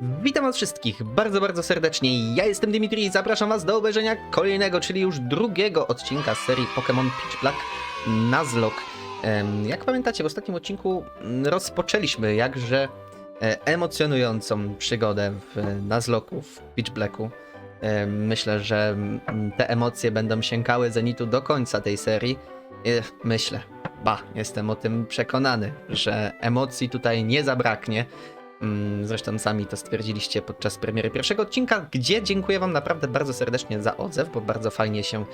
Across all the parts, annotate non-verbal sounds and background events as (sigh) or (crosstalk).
Witam was wszystkich bardzo, bardzo serdecznie. Ja jestem Dimitri i zapraszam was do obejrzenia kolejnego, czyli już drugiego odcinka serii Pokémon Peach Black Nuzlocke. Jak pamiętacie, w ostatnim odcinku mm, rozpoczęliśmy jakże e, emocjonującą przygodę w Nuzlocku, w Peach Blacku. Myślę, że mm, te emocje będą sięgały zenitu do końca tej serii. E, Myślę, ba, jestem o tym przekonany, że emocji tutaj nie zabraknie. Mm, Zresztą sami to stwierdziliście podczas premiery pierwszego odcinka, gdzie dziękuję Wam naprawdę bardzo serdecznie za odzew, bo bardzo fajnie się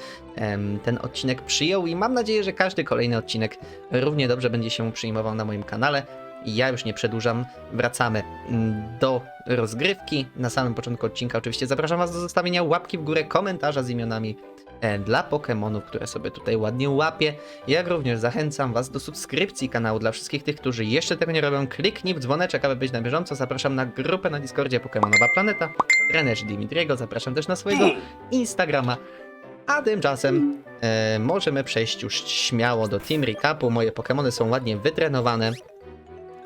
ten odcinek przyjął i mam nadzieję, że każdy kolejny odcinek równie dobrze będzie się przyjmował na moim kanale. I ja już nie przedłużam, wracamy mm, do rozgrywki. Na samym początku odcinka oczywiście zapraszam Was do zostawienia łapki w górę, komentarza z imionami e, dla Pokémonów, które sobie tutaj ładnie łapię. Jak również zachęcam Was do subskrypcji kanału dla wszystkich tych, którzy jeszcze tego nie robią. Kliknij w dzwoneczek, aby być na bieżąco. Zapraszam na grupę na Discordzie Pokemonowa Planeta. Trenerzy Dimitriego, zapraszam też na swojego Instagrama. A tymczasem e, możemy przejść już śmiało do Team Recapu. Moje Pokémony są ładnie wytrenowane.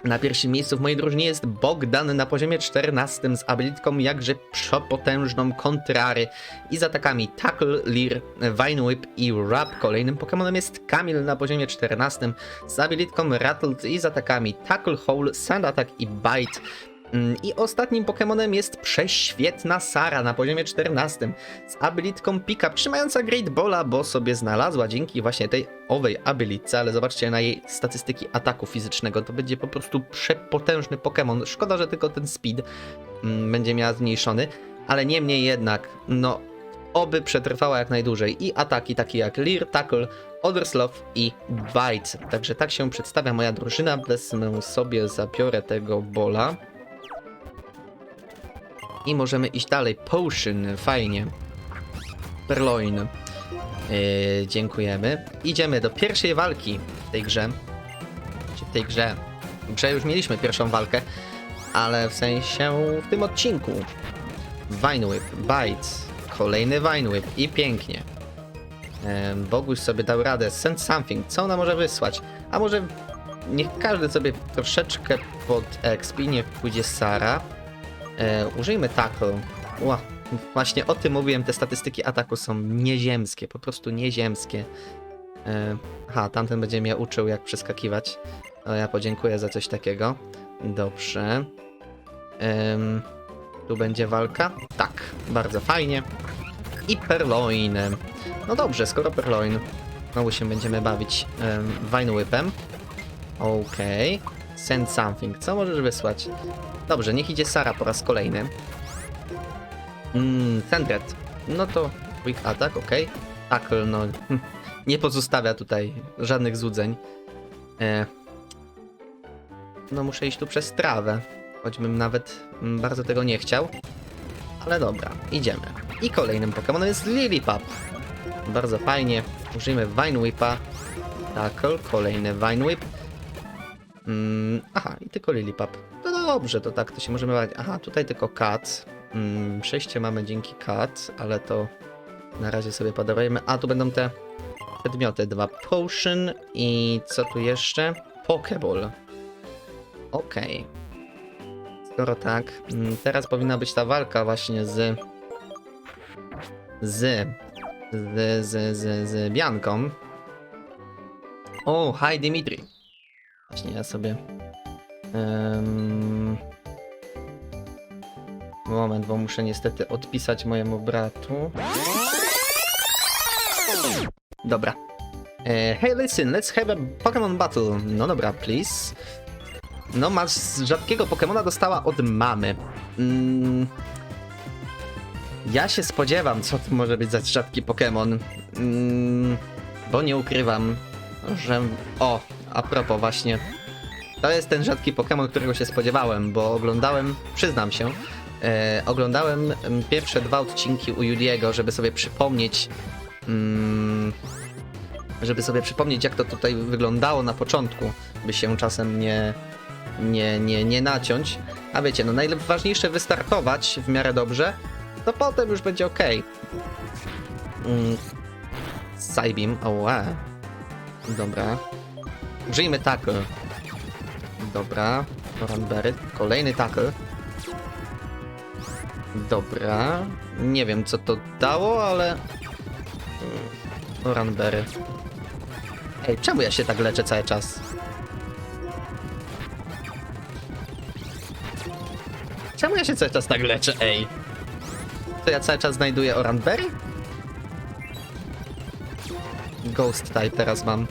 Na pierwszym miejscu w mojej drużynie jest Bogdan na poziomie 14 z abilitką jakże przepotężną Kontrary i z atakami Tackle, Leer, Vine Whip i Rap. Kolejnym Pokémonem jest Kamil na poziomie 14 z abilitką Rattled i z atakami Tackle, Hole, Sand Attack i Bite. Mm, I ostatnim Pokémonem jest prześwietna Sara na poziomie 14 z abilitką Pika, trzymająca Great Balla, bo sobie znalazła dzięki właśnie tej owej abilitce, ale zobaczcie na jej statystyki ataku fizycznego, to będzie po prostu przepotężny Pokémon. Szkoda, że tylko ten speed mm, będzie miała zmniejszony, ale niemniej jednak, no oby przetrwała jak najdłużej i ataki takie jak Leer, Tackle, Odersloth i Bite. Także tak się przedstawia moja drużyna. Wezmę sobie, zabiorę tego bola. I możemy iść dalej. Potion, fajnie. Perloin. Yy, dziękujemy. Idziemy do pierwszej walki w tej grze. Czy w tej grze? W grze już mieliśmy pierwszą walkę, ale w sensie w tym odcinku. Vine Whip, Bites, kolejny Vine Whip i pięknie. Yy, Boguś sobie dał radę. Send something. Co ona może wysłać? A może niech każdy sobie troszeczkę pod XP, niech pójdzie Sara. E, użyjmy tackle. Ła, właśnie o tym mówiłem, te statystyki ataku są nieziemskie, po prostu nieziemskie. E, tamten będzie mnie uczył jak przeskakiwać. O, ja podziękuję za coś takiego. Dobrze. Em, tu będzie walka? Tak, bardzo fajnie. I Perloin. No dobrze, skoro Perloin, znowu się będziemy bawić um, Vine Whipem. Okej. Send something. Co możesz wysłać? Dobrze, niech idzie Sara po raz kolejny. Mmm, Sandret. No to quick attack, ok. Tackle, no hm, nie pozostawia tutaj żadnych złudzeń. E, no muszę iść tu przez trawę, choćbym nawet mm, bardzo tego nie chciał. Ale dobra, idziemy. I kolejnym Pokémonem jest Lillipup. Bardzo fajnie. Użyjmy Vine Whipa. Tackle, kolejny Vine Whip. Mm, aha, i tylko Lillipup. No dobrze, to tak, to się możemy bawić. Aha, tutaj tylko cat. Mm, przejście mamy dzięki cat, ale to na razie sobie podarujemy. A, tu będą te przedmioty. Dwa potion i co tu jeszcze? Pokeball. Okej. Skoro tak, mm, teraz powinna być ta walka właśnie z... Z... Z, z, z, z Bianką. O, hi Dimitri. Właśnie ja sobie. Um... Moment, bo muszę niestety odpisać mojemu bratu. Dobra. E, hey, listen, let's have a Pokémon battle. No dobra, please. No, masz rzadkiego Pokémona dostała od mamy. Mm. Ja się spodziewam, co to może być za rzadki Pokémon. Mm. Bo nie ukrywam, że. O, a propos, właśnie. To jest ten rzadki Pokémon, którego się spodziewałem, bo oglądałem, przyznam się, e, oglądałem em, pierwsze dwa odcinki u Juliego, żeby sobie przypomnieć. Mm, żeby sobie przypomnieć, jak to tutaj wyglądało na początku, by się czasem nie, nie, nie, nie naciąć. A wiecie, no najważniejsze wystartować w miarę dobrze, to potem już będzie ok. Mm, Psybeam. Dobra. Użyjmy tackle. Dobra. Ranberry. Kolejny tackle. Dobra. Nie wiem, co to dało, ale... Mm, Ranberry. Ej, czemu ja się tak leczę cały czas? Czemu ja się cały czas tak leczę, ej? To ja cały czas znajduję Oranberry? Ghost type teraz mam.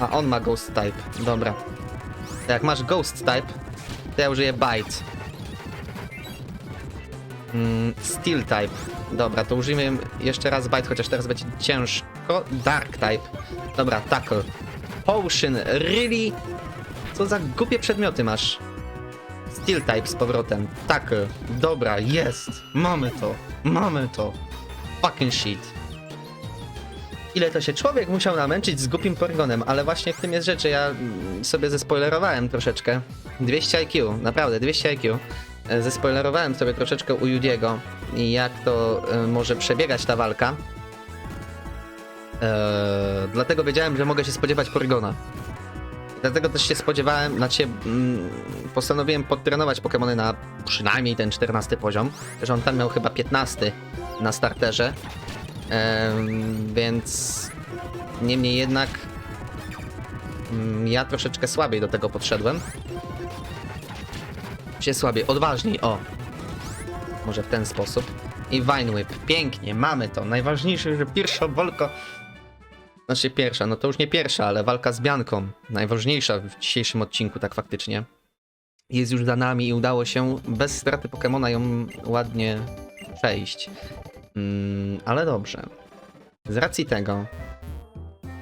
A on ma ghost type, dobra. To jak masz ghost type, to ja użyję bite. Mm, steel type. Dobra, to użyjmy jeszcze raz bite, chociaż teraz będzie ciężko. Dark type. Dobra, tackle. Potion, really? Co za głupie przedmioty masz? Steel type z powrotem. Tackle. Dobra, jest. Mamy to. Mamy to. Fucking shit. Ile to się człowiek musiał namęczyć z głupim Porygonem, ale właśnie w tym jest rzecz, że ja mm, sobie zespoilerowałem troszeczkę. 200 IQ, naprawdę 200 IQ. E, Zespoilerowałem sobie troszeczkę u Judiego jak to e, może przebiegać ta walka. Eee, dlatego wiedziałem, że mogę się spodziewać Porygona. Dlatego też się spodziewałem, znaczy mm, postanowiłem podtrenować Pokémony na przynajmniej ten 14 poziom, że on tam miał chyba 15 na starterze. Więc niemniej jednak mm, ja troszeczkę słabiej do tego podszedłem. Się słabiej, odważniej, o. Może w ten sposób. I Vine Whip, pięknie, mamy to. Najważniejsze, że pierwsza walka znaczy pierwsza, no to już nie pierwsza, ale walka z Bianką. Najważniejsza w dzisiejszym odcinku, tak faktycznie. Jest już za nami i udało się bez straty Pokemona ją ładnie przejść. Mm, ale dobrze. Z racji tego,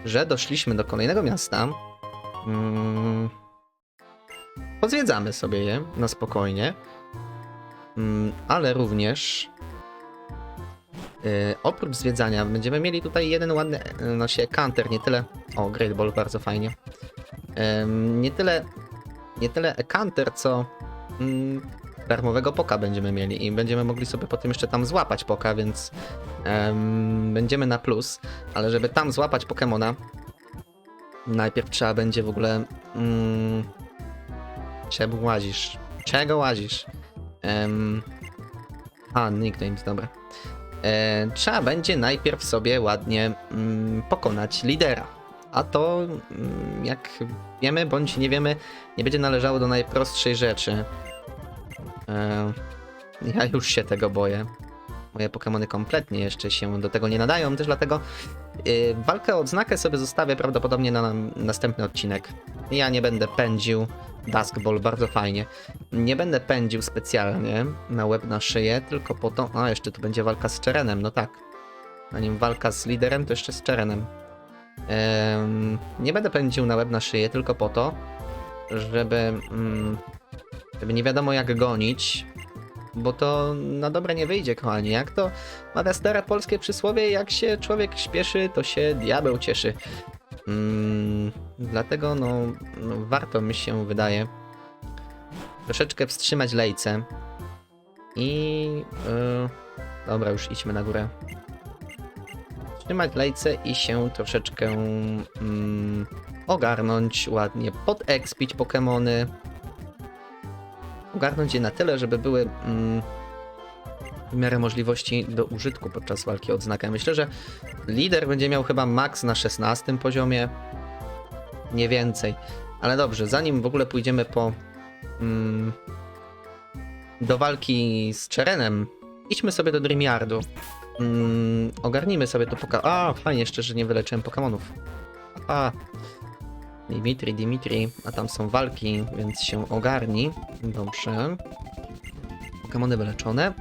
że doszliśmy do kolejnego miasta, mm, pozwiedzamy sobie je na spokojnie, mm, ale również Yy, oprócz zwiedzania będziemy mieli tutaj jeden ładny, no się counter, nie tyle, o Great Ball bardzo fajnie, nie tyle, nie tyle counter, co mm, darmowego poka będziemy mieli i będziemy mogli sobie potem jeszcze tam złapać poka, więc em, będziemy na plus, ale żeby tam złapać Pokemona, najpierw trzeba będzie w ogóle, mm, czemu łazisz? Czego łazisz? Em, a, nicknames, dobra e, trzeba będzie najpierw sobie ładnie mm, pokonać lidera. A to, mm, jak wiemy bądź nie wiemy, nie będzie należało do najprostszej rzeczy. Ja już się tego boję. Moje Pokémony kompletnie jeszcze się do tego nie nadają, też dlatego y, walkę o odznakę sobie zostawię prawdopodobnie na następny odcinek. Ja nie będę pędził. Duskball, bardzo fajnie. Nie będę pędził specjalnie na łeb na szyję, tylko po to. A, jeszcze tu będzie walka z Czerenem, no tak. Zanim walka z liderem, to jeszcze z Czerenem. Em, nie będę pędził na łeb na szyję, tylko po to, żeby. Mm, żeby nie wiadomo jak gonić. Bo to na dobre nie wyjdzie, kochani. Jak to mawia stare polskie przysłowie, jak się człowiek śpieszy, to się diabeł cieszy. Mm, dlatego no, no warto mi się wydaje troszeczkę wstrzymać lejce i yy, dobra już idźmy na górę wstrzymać lejce i się troszeczkę mm, ogarnąć ładnie, podekspić Pokemony ogarnąć je na tyle, żeby były mm, w miarę możliwości do użytku podczas walki o odznakę. Myślę, że lider będzie miał chyba max na 16 poziomie. Nie więcej. Ale dobrze, zanim w ogóle pójdziemy po. Mm, do walki z Czerenem, idźmy sobie do Dreamyardu. Mm, ogarnijmy sobie to poka. A, fajnie jeszcze, że nie wyleczyłem Pokemonów. A. Dimitri, Dimitri, a tam są walki, więc się ogarni. Dobrze. Pokemony wyleczone.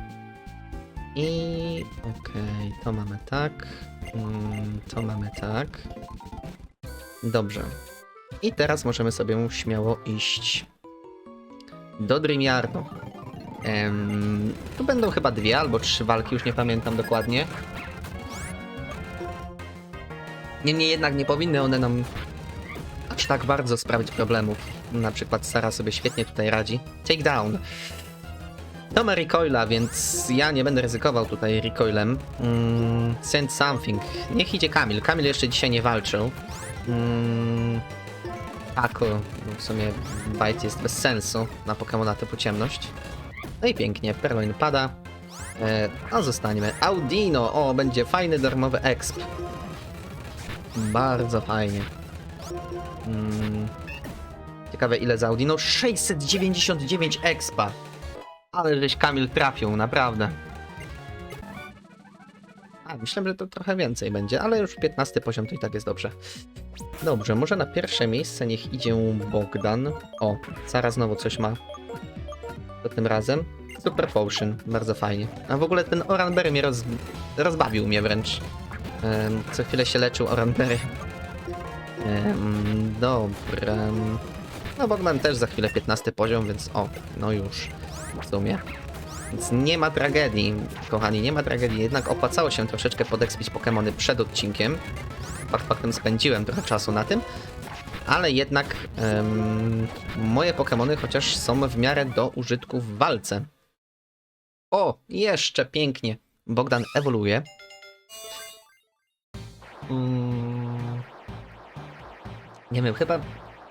I okej, to mamy tak. Mm, to mamy tak. Dobrze. I teraz możemy sobie śmiało iść do Dreamyardu. Em, tu będą chyba dwie albo trzy walki, już nie pamiętam dokładnie. Niemniej jednak nie powinny one nam aż tak bardzo sprawić problemów. Na przykład Sara sobie świetnie tutaj radzi. Takedown. To ma recoila, więc ja nie będę ryzykował tutaj recoilem. Mm, send something. Niech idzie Kamil. Kamil jeszcze dzisiaj nie walczył. Mm. No w sumie bite jest bez sensu na Pokemona typu ciemność. No i pięknie, Perloin pada. E, a zostańmy. Audino! O, będzie fajny darmowy exp. Bardzo fajnie. Mm. Ciekawe ile za Audino? 699 expa! Ale żeś Kamil trafił, naprawdę. A, myślałem, że to trochę więcej będzie, ale już 15 poziom to i tak jest dobrze. Dobrze, może na pierwsze miejsce niech idzie Bogdan. O, Sara znowu coś ma. To tym razem. Super Potion, bardzo fajnie. A w ogóle ten Oranberry mnie roz... rozbawił mnie wręcz. Co chwilę się leczył Oranberry. Dobra. No Bogdan też za chwilę 15 poziom, więc o, no już w sumie. Więc nie ma tragedii, kochani, nie ma tragedii. Jednak opłacało się troszeczkę podekspić Pokémony przed odcinkiem. Fakt faktem spędziłem trochę czasu na tym. Ale jednak moje Pokémony chociaż są w miarę do użytku w walce. O, jeszcze pięknie. Bogdan ewoluuje. Mm. Nie wiem, chyba,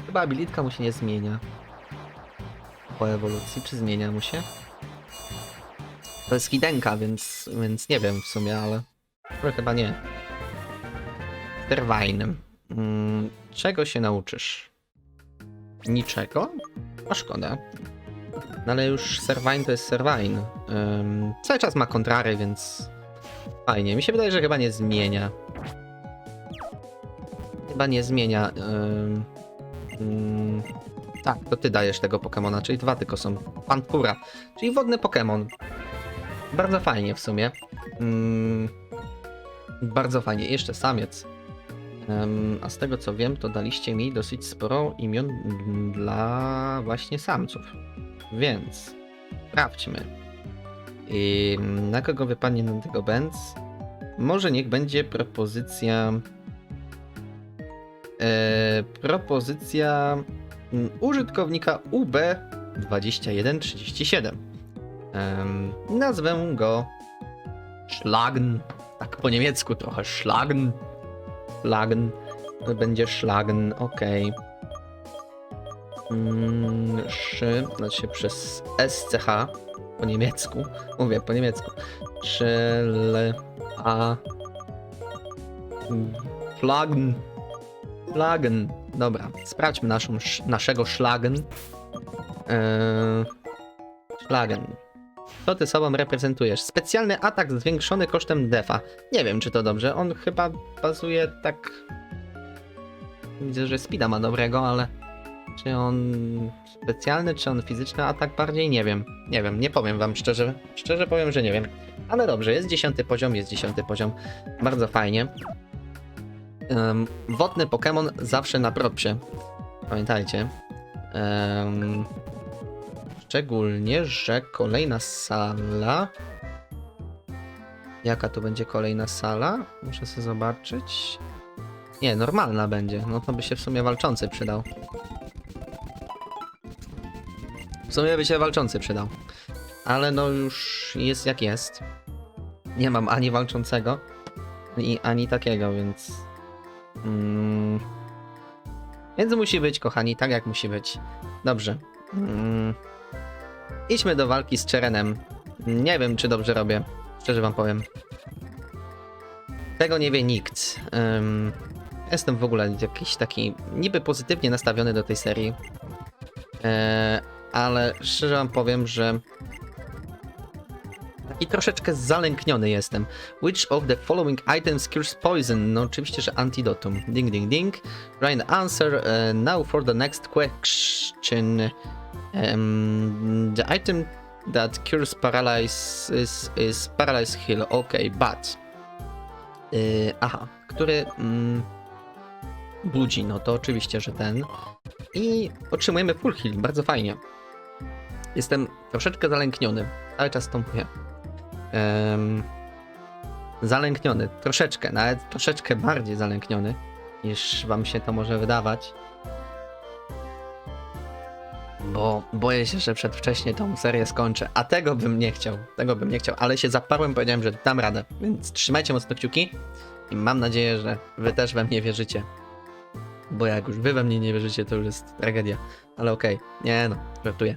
chyba abilitka mu się nie zmienia. Po ewolucji, czy zmienia mu się? To jest hidenka, więc, więc nie wiem w sumie, ale chyba nie. Terwajnym. Mm, czego się nauczysz? Niczego? A szkoda. No ale już Servine to jest Servine. Ym, cały czas ma kontrary, więc fajnie. Mi się wydaje, że chyba nie zmienia. Chyba nie zmienia. Ym, ym, tak, to ty dajesz tego Pokemona, czyli dwa tylko są. Panpura, czyli wodny Pokemon. Bardzo fajnie w sumie. Mm, bardzo fajnie. Jeszcze samiec. Em, a z tego co wiem, to daliście mi dosyć sporo imion dla właśnie samców. Więc sprawdźmy. I na kogo wypadnie nam tego Benz? Może niech będzie propozycja. E, propozycja mm, użytkownika UB2137. Em, nazwę go Schlagen. Tak po niemiecku trochę. Schlagen. To będzie Schlagen, okej. Mm, szy, znaczy przez SCH po niemiecku. Mówię po niemiecku. Schl, a. Schlagen. Schlagen. Dobra, sprawdźmy naszą, sz- naszego Schlagen. Eee. Co ty sobą reprezentujesz? Specjalny atak zwiększony kosztem defa. Nie wiem, czy to dobrze. On chyba bazuje tak. Widzę, że speeda ma dobrego, ale. Czy on specjalny, czy on fizyczny atak bardziej? Nie wiem. Nie wiem, nie powiem wam szczerze. Szczerze powiem, że nie wiem. Ale dobrze, jest dziesiąty poziom, jest dziesiąty poziom. Bardzo fajnie. Um, wodny Pokémon zawsze na propsie. Pamiętajcie. Em, Szczególnie, że kolejna sala. Jaka to będzie kolejna sala? Muszę sobie zobaczyć. Nie, normalna będzie. No to by się w sumie walczący przydał. W sumie by się walczący przydał. Ale no już jest jak jest. Nie mam ani walczącego, ani takiego, więc. Mm, więc musi być, kochani, tak jak musi być. Dobrze. Mm, Idźmy do walki z Czerenem. Nie wiem, czy dobrze robię. Szczerze wam powiem. Tego nie wie nikt. Ym, jestem w ogóle jakiś taki niby pozytywnie nastawiony do tej serii. E, ale szczerze wam powiem, że taki troszeczkę zalękniony jestem. Which of the following items cures poison? No oczywiście, że antidotum. Ding, ding, ding. Right answer. Uh, now for the next question. Um, the item that cures paralysis is, is paralyze heal. Okay, but. Yy, aha, który mm, budzi, no to oczywiście, że ten. I otrzymujemy full heal, bardzo fajnie. Jestem troszeczkę zalękniony, cały czas to Em, zalękniony, troszeczkę, nawet troszeczkę bardziej zalękniony niż wam się to może wydawać. Bo boję się, że przedwcześnie tą serię skończę, a tego bym nie chciał, tego bym nie chciał, ale się zaparłem, powiedziałem, że dam radę, więc trzymajcie mocno kciuki i mam nadzieję, że wy też we mnie wierzycie. Bo jak już wy we mnie nie wierzycie, to już jest tragedia. Ale okej, nie no, żartuję.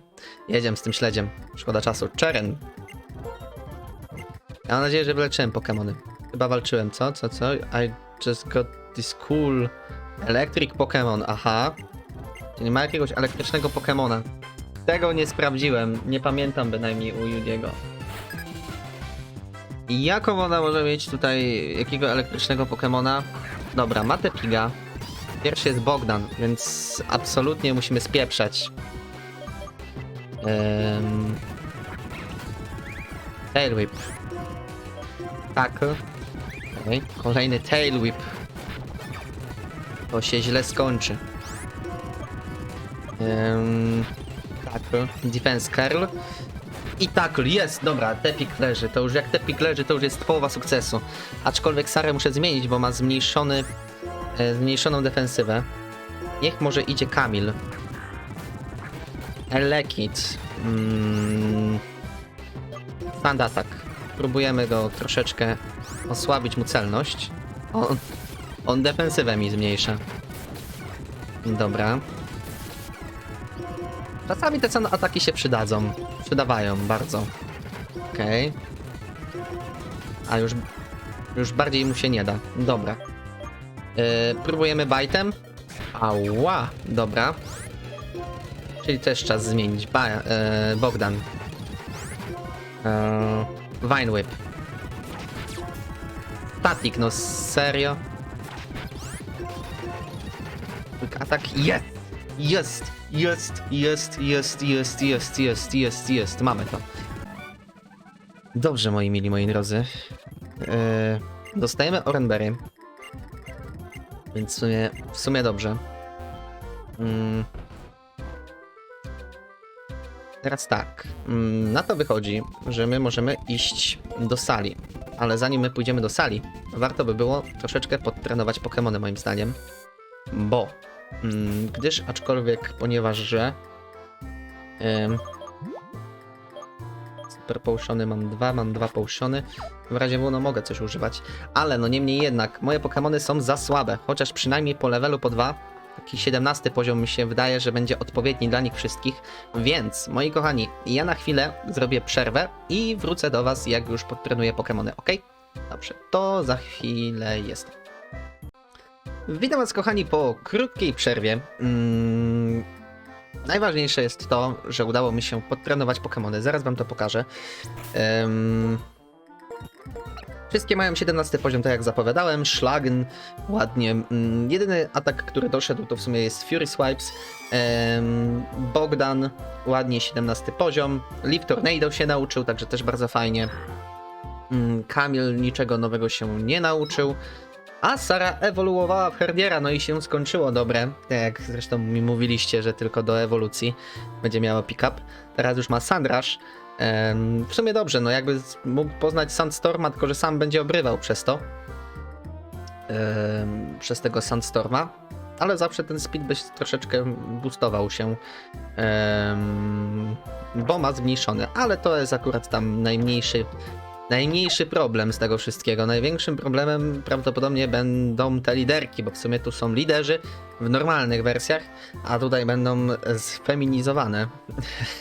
Jedziemy z tym śledziem. Szkoda czasu. Czeren. Ja mam nadzieję, że wyleczyłem Pokemony. Chyba walczyłem, co? Co, co? I just got this cool electric Pokemon. Aha. Nie ma jakiegoś elektrycznego Pokemona. Tego nie sprawdziłem. Nie pamiętam bynajmniej u Judiego. I jaką ona może mieć tutaj jakiego elektrycznego Pokemona? Dobra, ma te piga. Pierwszy jest Bogdan, więc absolutnie musimy spieprzać. Um... Tail Whip. Tak. Okay. Kolejny Tail Whip. To się źle skończy. Um... Tak. Defense Curl. I tackle, jest, dobra, Tepik leży. To już jak Tepik leży, to już jest połowa sukcesu. Aczkolwiek Sarę muszę zmienić, bo ma zmniejszony, e, zmniejszoną defensywę. Niech może idzie Kamil. Elekit. Mm. Attack. Próbujemy go troszeczkę osłabić mu celność. On, on defensywę mi zmniejsza. Dobra. Czasami te cen ataki się przydadzą. Przydawają bardzo. Okej. A już, już bardziej mu się nie da. Dobra. Yy, próbujemy bajtem. Ała, dobra. Czyli też czas zmienić. Ba yy, Bogdan. Yy, Vine Whip. Static, no serio? Quick attack, jest! Jest! Jest, jest, jest, jest, jest, jest, jest, jest. Mamy to. Dobrze, moi mili, moi drodzy. Yy, dostajemy Orenberry. Więc w sumie, w sumie dobrze. Mm. Teraz tak. Mm, na to wychodzi, że my możemy iść do sali. Ale zanim my pójdziemy do sali, warto by było troszeczkę podtrenować Pokémony moim zdaniem. Bo Mm, gdyż aczkolwiek, ponieważ że super potiony mam dwa, mam dwa potiony, w razie no mogę coś używać, ale no niemniej jednak moje Pokémony są za słabe, chociaż przynajmniej po levelu po dwa, taki 17 poziom mi się wydaje, że będzie odpowiedni dla nich wszystkich, więc moi kochani, ja na chwilę zrobię przerwę i wrócę do was jak już podtrenuję Pokémony, ok? Dobrze, to za chwilę jestem. Witam Was, kochani, po krótkiej przerwie. Mm, najważniejsze jest to, że udało mi się podtrenować Pokémony. Zaraz Wam to pokażę. Em, wszystkie mają 17 poziom, tak jak zapowiadałem. Schlagen, ładnie. Mm, jedyny atak, który doszedł, to w sumie jest Fury Swipes. Bogdan, ładnie 17 poziom. Leaf Tornado się nauczył, także też bardzo fajnie. Mm, Kamil niczego nowego się nie nauczył. A Sara ewoluowała w Herdiera, no i się skończyło dobre. Tak jak zresztą mi mówiliście, że tylko do ewolucji będzie miała pick-up. Teraz już ma Sandrash. W sumie dobrze, no jakby mógł poznać Sandstorma, tylko że sam będzie obrywał przez to. Przez tego Sandstorma. Ale zawsze ten speed by troszeczkę boostował się. Bo ma zmniejszony, ale to jest akurat tam najmniejszy najmniejszy problem z tego wszystkiego. Największym problemem prawdopodobnie będą te liderki, bo w sumie tu są liderzy w normalnych wersjach, a tutaj będą sfeminizowane.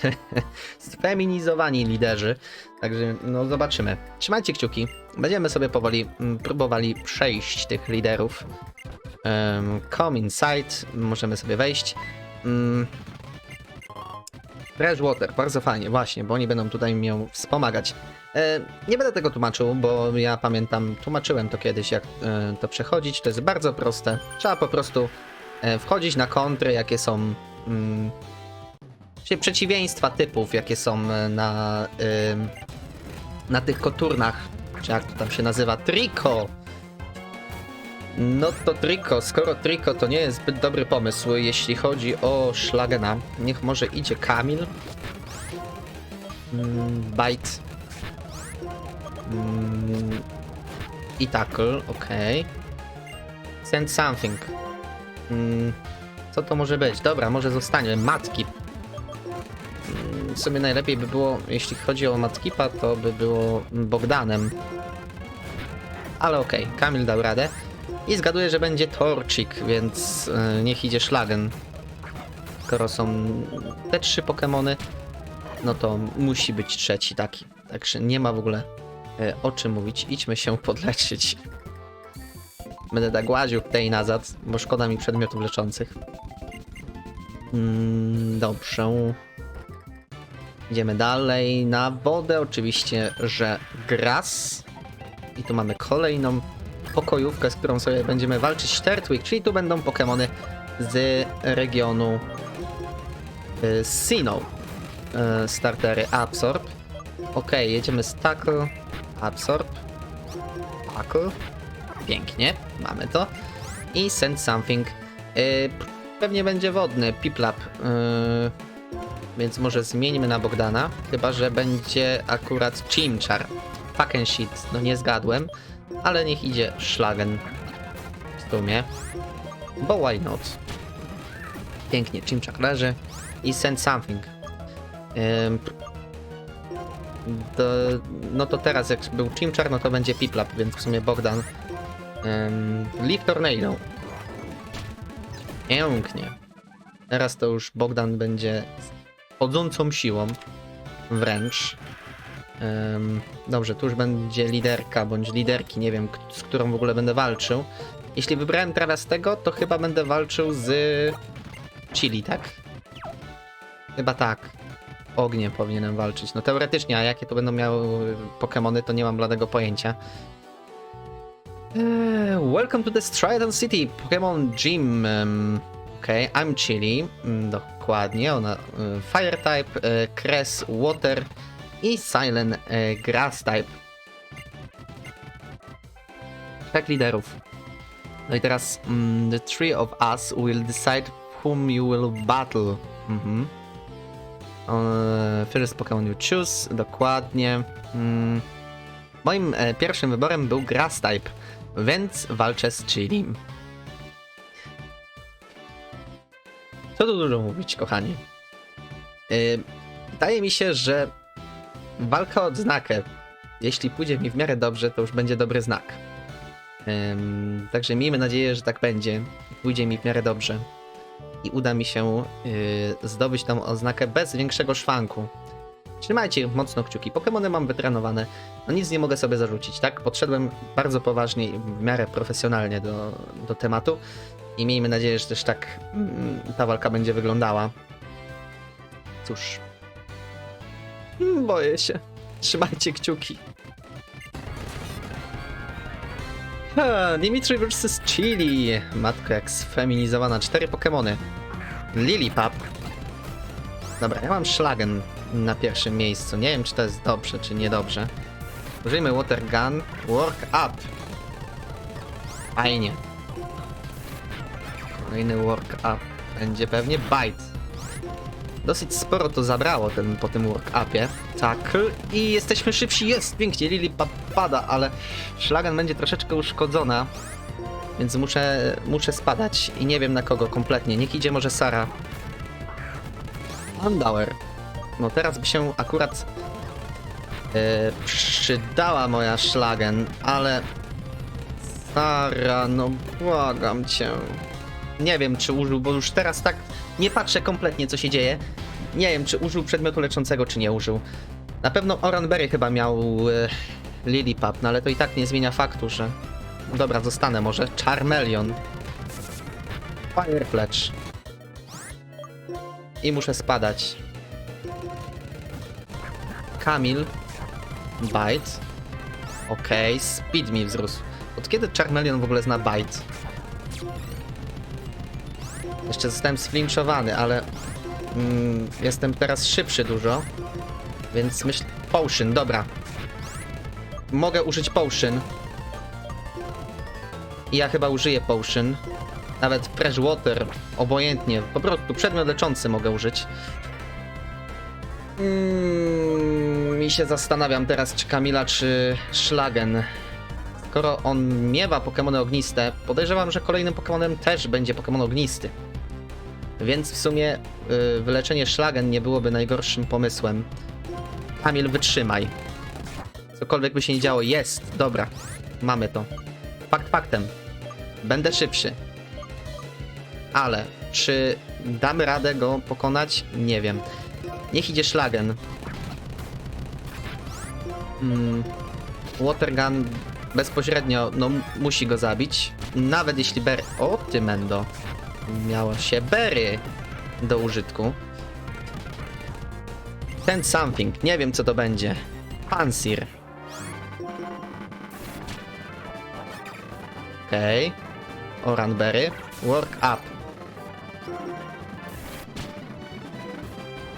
(laughs) Sfeminizowani liderzy. Także no zobaczymy. Trzymajcie kciuki. Będziemy sobie powoli mm, próbowali przejść tych liderów. Um, come inside. Możemy sobie wejść. Um, Freshwater, bardzo fajnie, właśnie, bo oni będą tutaj mnie wspomagać. E, nie będę tego tłumaczył, bo ja pamiętam, tłumaczyłem to kiedyś, jak e, to przechodzić. To jest bardzo proste. Trzeba po prostu e, wchodzić na kontry, jakie są. Mm, czyli przeciwieństwa typów, jakie są e, na, ym, na tych koturnach. Czy jak to tam się nazywa? Triko! No to Triko, skoro Triko to nie jest zbyt dobry pomysł, jeśli chodzi o Szlagena, niech może idzie Kamil. Mm, Bite. Mm, I tackle, okej. Send something. Mm, co to może być? Dobra, może zostanie. Matki. Mm, W sumie najlepiej by było, jeśli chodzi o Matkipa, to by było Bogdanem. Ale okej, Kamil dał radę. I zgaduję, że będzie Torcik, więc e, niech idzie Szlagen. Skoro są te trzy Pokemony, no to musi być trzeci taki. Także nie ma w ogóle e, o czym mówić. Idźmy się (laughs) podleczyć. Będę tak łaził tej nazad, bo szkoda mi przedmiotów leczących. Mm, dobrze. Idziemy dalej na wodę. Oczywiście, że gras. I tu mamy kolejną pokojówkę, z którą sobie będziemy walczyć Tertwig, czyli tu będą Pokémony z regionu y, Sinnoh. Y, startery Absorb. Ok, jedziemy z Tackle, Absorb, Tackle. Pięknie, mamy to. I Send Something. Y, pewnie będzie wodny, Piplap. Więc może zmieńmy na Bogdana. Chyba, że będzie akurat Chimchar. Fuck and shit, no nie zgadłem. Ale niech idzie Schlagen. W sumie. Bo why not? Pięknie, Chimchar leży. I Send Something. Ym, do, no to teraz jak był Chimchar, no to będzie Piplap, więc w sumie Bogdan. Um, Leaf Tornado. Pięknie. Teraz to już Bogdan będzie chodzącą siłą. Wręcz. Dobrze, tu już będzie liderka bądź liderki, nie wiem, z którą w ogóle będę walczył. Jeśli wybrałem teraz tego, to chyba będę walczył z Chili, tak? Chyba tak. Ogniem powinienem walczyć. No teoretycznie, a jakie to będą miały Pokémony, to nie mam bladego pojęcia. Eee, welcome to the Strident City, Pokémon Gym. Okej, I'm Chili. Mm, dokładnie, ona. y, Fire type, y, Cress, Water i Silent y, Grass type. Tak liderów. No i teraz mm, the three of us will decide whom you will battle. Mhm. Uh, first Pokémon you choose, dokładnie. Mm. Moim e, pierwszym wyborem był Grass type, więc walczę z Chili. Co tu dużo mówić, kochani. Yy, wydaje mi się, że walka o odznakę, jeśli pójdzie mi w miarę dobrze, to już będzie dobry znak. Ym, także miejmy nadzieję, że tak będzie. Pójdzie mi w miarę dobrze. I uda mi się yy, zdobyć tą oznakę bez większego szwanku. Trzymajcie mocno kciuki. Pokémony mam wytrenowane. No nic nie mogę sobie zarzucić, tak? Podszedłem bardzo poważnie i w miarę profesjonalnie do, do tematu. I miejmy nadzieję, że też tak mm, ta walka będzie wyglądała. Cóż. Mm, Boję się. Trzymajcie kciuki. Ha, Dimitri vs Chili. Matko jak sfeminizowana. Cztery Pokemony. Lilipap. Dobra, ja mam Schlagen na pierwszym miejscu. Nie wiem, czy to jest dobrze, czy niedobrze. Użyjmy Water Gun. Work Up. Fajnie. Kolejny work up będzie pewnie bite. Dosyć sporo to zabrało ten, po tym work upie. Tak. I jesteśmy szybsi. Jest pięknie. Lili pa- pada, ale szlagan będzie troszeczkę uszkodzona. Więc muszę, muszę spadać. I nie wiem na kogo kompletnie. Niech idzie może Sara. Andauer. No teraz by się akurat e, przydała moja szlagen, ale Sara, no błagam cię. Nie wiem, czy użył, bo już teraz tak nie patrzę kompletnie, co się dzieje. Nie wiem, czy użył przedmiotu leczącego, czy nie użył. Na pewno Oranberry chyba miał e, Lilipap, no ale to i tak nie zmienia faktu, że... Dobra, zostanę może. Charmeleon. Fire Fletch. I muszę spadać. Kamil. Bite. Okej, speed mi wzrósł. Od kiedy Charmeleon w ogóle zna Bite? Jeszcze zostałem sflinchowany, ale mm, jestem teraz szybszy dużo. Więc myślę. Potion, dobra. Mogę użyć potion. I ja chyba użyję potion. Nawet fresh water, obojętnie. Po prostu przedmiot leczący mogę użyć. Mm, I się zastanawiam teraz, czy Kamila, czy Schlagen. Skoro on miewa Pokémony ogniste, podejrzewam, że kolejnym Pokémonem też będzie Pokémon ognisty. Więc w sumie y, wyleczenie Schlagen nie byłoby najgorszym pomysłem. Kamil, wytrzymaj. Cokolwiek by się nie działo, jest, dobra. Mamy to. Fakt faktem. Będę szybszy. Ale czy damy radę go pokonać? Nie wiem. Niech idzie szlagen. Mm, Watergun bezpośrednio no, musi go zabić. Nawet jeśli Berry... O, ty Mendo. Miało się Berry do użytku. Ten something. Nie wiem, co to będzie. Pansir. Okej. Okay. Oranberry. Work up.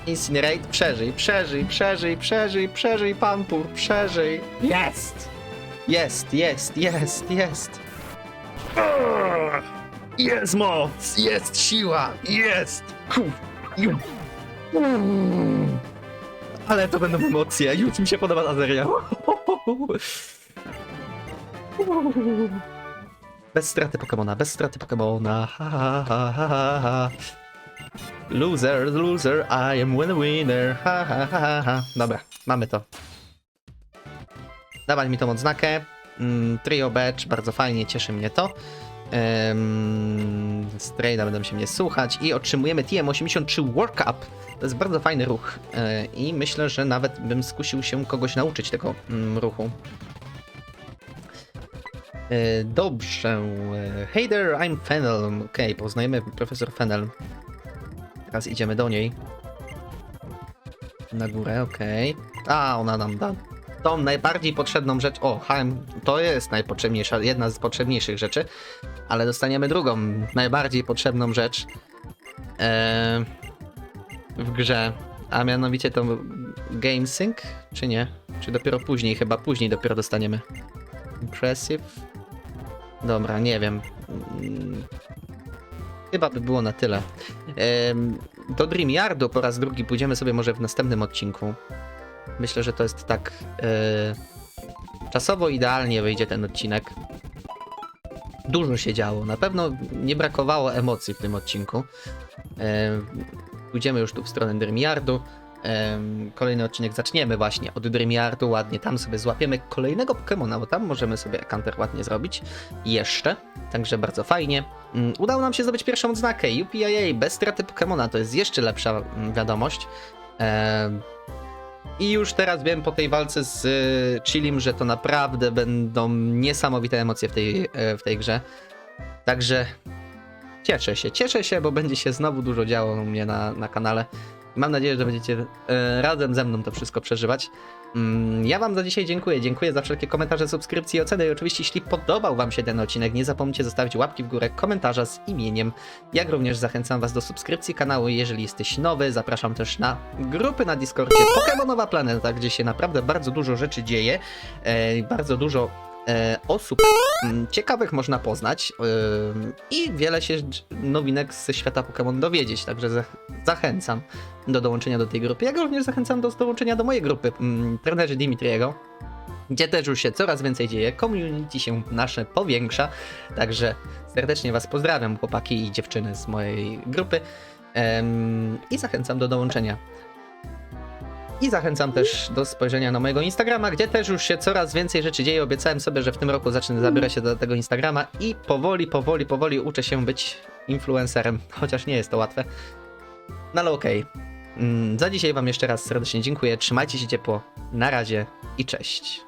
Incinerate. Przeżyj, przeżyj, przeżyj, przeżyj, przeżyj, Pampur, przeżyj. Jest! Jest, jest, jest, jest. Urgh! Jest moc, jest siła, jest! Ale to będą emocje, już mi się podoba ta seria. Bez straty Pokemona, bez straty Pokemona. Loser, loser, I am winner, winner. Ha, ha, ha, ha. Dobra, mamy to. Dawaj mi tą odznakę. Mm, trio Batch, bardzo fajnie, cieszy mnie to. Um, Strayda będą się mnie słuchać i otrzymujemy TM83 Workup. To jest bardzo fajny ruch e, i myślę, że nawet bym skusił się kogoś nauczyć tego mm, ruchu. E, Dobrze. e, Hey there, I'm Fennel. Okej, poznajemy profesor Fennel. Teraz idziemy do niej. Na górę, okej. A, ona nam da tą najbardziej potrzebną rzecz. O, HM to jest najpotrzebniejsza, jedna z potrzebniejszych rzeczy, ale dostaniemy drugą, najbardziej potrzebną rzecz e, w grze, a mianowicie to Game Sync, czy nie? Czy dopiero później? Chyba później dopiero dostaniemy. Impressive. Dobra, nie wiem. Mm, Chyba by było na tyle. Do Dream Yardu po raz drugi pójdziemy sobie może w następnym odcinku. Myślę, że to jest tak e, czasowo idealnie wyjdzie ten odcinek. Dużo się działo. Na pewno nie brakowało emocji w tym odcinku. E, pójdziemy już tu w stronę Dreamyardu. E, kolejny odcinek zaczniemy właśnie od Dreamyardu, ładnie tam sobie złapiemy kolejnego Pokemona, bo tam możemy sobie Counter ładnie zrobić jeszcze, także bardzo fajnie. Mm, Udało nam się zdobyć pierwszą odznakę UPIA bez straty Pokemona, to jest jeszcze lepsza mm, wiadomość. I już teraz wiem po tej walce z y, Chilim, że to naprawdę będą niesamowite emocje w tej, e, w tej grze. Także cieszę się, cieszę się, bo będzie się znowu dużo działo u mnie na, na kanale. Mam nadzieję, że będziecie e, razem ze mną to wszystko przeżywać. Mm, Ja Wam za dzisiaj dziękuję. Dziękuję za wszelkie komentarze, subskrypcje, oceny. I oczywiście, jeśli podobał Wam się ten odcinek, nie zapomnijcie zostawić łapki w górę, komentarza z imieniem. Jak również zachęcam Was do subskrypcji kanału, jeżeli jesteś nowy. Zapraszam też na grupy na Discordzie Pokemonowa Planeta, gdzie się naprawdę bardzo dużo rzeczy dzieje. E, bardzo dużo osób mm, ciekawych można poznać e, i wiele się nowinek ze świata Pokémon dowiedzieć, także za, zachęcam do dołączenia do tej grupy, jak również zachęcam do dołączenia do mojej grupy mm, trenerzy Dimitriego, gdzie też już się coraz więcej dzieje, community się nasze powiększa, także serdecznie Was pozdrawiam chłopaki i dziewczyny z mojej grupy i zachęcam do dołączenia. I zachęcam też do spojrzenia na mojego Instagrama, gdzie też już się coraz więcej rzeczy dzieje. Obiecałem sobie, że w tym roku zacznę zabierać się do tego Instagrama i powoli, powoli, powoli uczę się być influencerem, (laughs) chociaż nie jest to łatwe. No ale okej. Mm, Za dzisiaj Wam jeszcze raz serdecznie dziękuję. Trzymajcie się ciepło. Na razie i cześć.